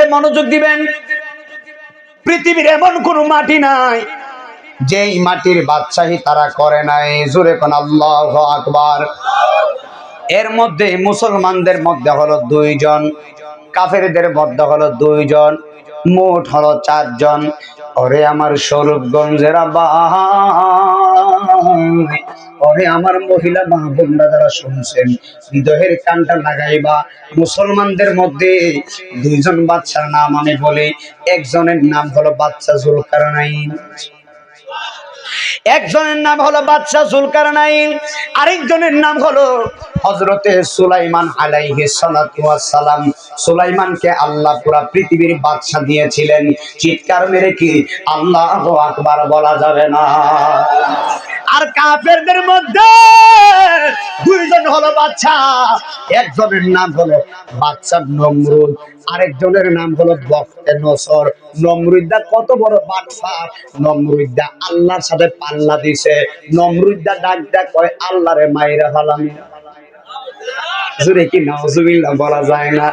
কাছে মনোযোগ দিবেন। পৃথিবীর এমন কোন মাটি নাই, যেই মাটির বাদশাহী তারা করে নাই। জোরে কোন আল্লাহ আকবার। এর মধ্যে মুসলমানদের মধ্যে হলো দুইজন, কাফেরদের মধ্যে হলো দুইজন, মোট হলো চারজন। ওরে আমার স্বরূপগঞ্জের ওরে আমার মহিলা মা বোনরা যারা শুনছেন, হৃদয়ের কানটা লাগাইবা। মুসলমানদের মধ্যে দুইজন বাচ্চার নাম আমি বলি, একজনের নাম হলো বাচ্চা জুলকারনাইন। একজনের নাম হলো বাদশাহ জুলকারনাইন, আরেকজনের নাম হলো হজরতে সুলাইমান আলাইহি সালাম সুলাইমানকে আল্লাহ পুরা পৃথিবীর বাদশাহ দিয়েছিলেন। চিৎকার মেরে কি আল্লাহ আকবার বলা যাবে না। আর কাফেরদের মধ্যে দুইজন হলো বাচ্চা একজনের নাম হলো বাচ্চা নমরুদ আরেকজনের নাম হলো বক্তে নসর। নমরুদ্দা কত বড় বাটফার নমরুদ্দা আল্লাহর সাথে পাল্লা দিছে। নমরুদ্দা ডাক ডাক কয় আল্লাহরে মাইরা ফালামি। জুড়ে কি নজুবিল্লাহ বলা যায় না?